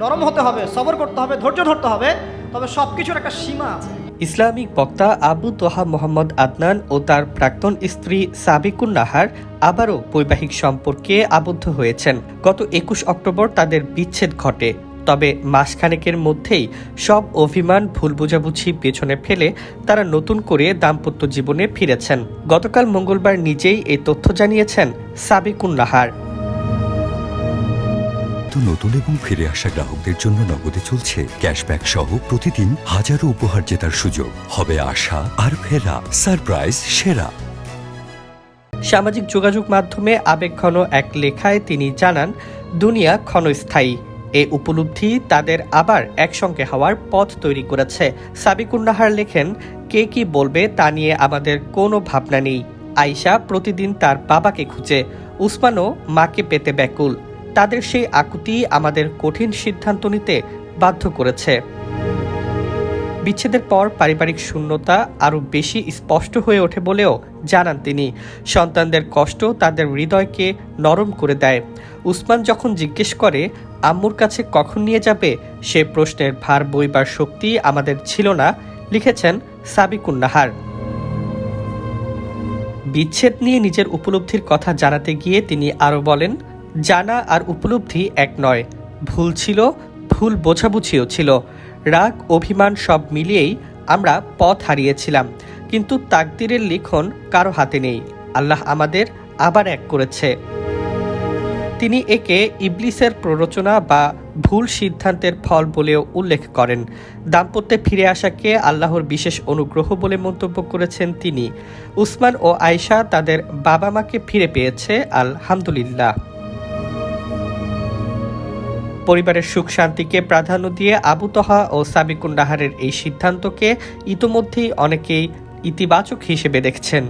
নরম হতে হবে, সবর করতে হবে, ধৈর্য ধরতে হবে, তবে সব কিছুর একটা সীমা আছে। ইসলামিক বক্তা আবু তোহা মোহাম্মদ আদনান ও তার প্রাক্তন স্ত্রী সাবিকুন নাহার আবারও বৈবাহিক সম্পর্কে আবদ্ধ হয়েছেন। গত একুশ অক্টোবর তাদের বিচ্ছেদ ঘটে, তবে মাসখানেকের মধ্যেই সব অভিমান, ভুল বোঝাবুঝি পেছনে ফেলে তারা নতুন করে দাম্পত্য জীবনে ফিরেছেন। গতকাল মঙ্গলবার নিজেই এই তথ্য জানিয়েছেন সাবিকুন নাহার। নতুন এবং ফিরে আসা গ্রাহকদের জন্য নগদে চলছে ক্যাশব্যাক সহ প্রতিদিন হাজারো উপহার জেতার সুযোগ। হবে আশা আর ফেরা। সারপ্রাইজ, সেরা। সামাজিক যোগাযোগ মাধ্যমে আবেগঘন এক লেখায় তিনি জানান, দুনিয়া ক্ষণস্থায়ী। এ উপলব্ধি তাদের আবার একসঙ্গে হওয়ার পথ তৈরি করেছে। সাবিকুন্নাহার লেখেন, কে কি বলবে তা নিয়ে আমাদের কোনো ভাবনা নেই। আয়শা প্রতিদিন তার বাবাকে খুঁজে। উসমানও মাকে পেতে ব্যাকুল। তাদের সেই আকুতি আমাদের কঠিন সিদ্ধান্ত নিতে বাধ্য করেছে। বিচ্ছেদের পর পারিবারিক শূন্যতা আরও বেশি স্পষ্ট হয়ে ওঠে বলেও জানান তিনি। সন্তানদের কষ্ট তাদের হৃদয়কে নরম করে দেয়। উসমান যখন জিজ্ঞেস করে, আম্মুর কাছে কখন নিয়ে যাবে? সে প্রশ্নের ভার বইবার শক্তি আমাদের ছিল না, লিখেছেন সাবিকুন নাহার বিচ্ছেদ নিয়ে নিজের উপলব্ধির কথা জানাতে গিয়ে তিনি আরও বলেন জানা আর উপলব্ধি এক নয়। ভুল ছিল, ভুল বোঝাবুঝিও ছিল। রাগ, অভিমান সব মিলিয়েই আমরা পথ হারিয়েছিলাম। কিন্তু তাকদিরের লিখন কারও হাতে নেই। আল্লাহ আমাদের আবার এক করেছে। তিনি একে ইবলিসের প্ররোচনা বা ভুল সিদ্ধান্তের ফল বলেও উল্লেখ করেন। দাম্পত্যে ফিরে আসাকে আল্লাহর বিশেষ অনুগ্রহ বলে মন্তব্য করেছেন তিনি। উসমান ও আয়শা তাদের বাবা মাকে ফিরে পেয়েছে, আলহামদুলিল্লাহ। পরিবারের সুখ শান্তিকে প্রাধান্য দিয়ে আবু তহা ও সাবিকুন্ডাহারের এই সিদ্ধান্তকে ইতোমধ্যেই অনেকেই ইতিবাচক হিসেবে দেখছেন।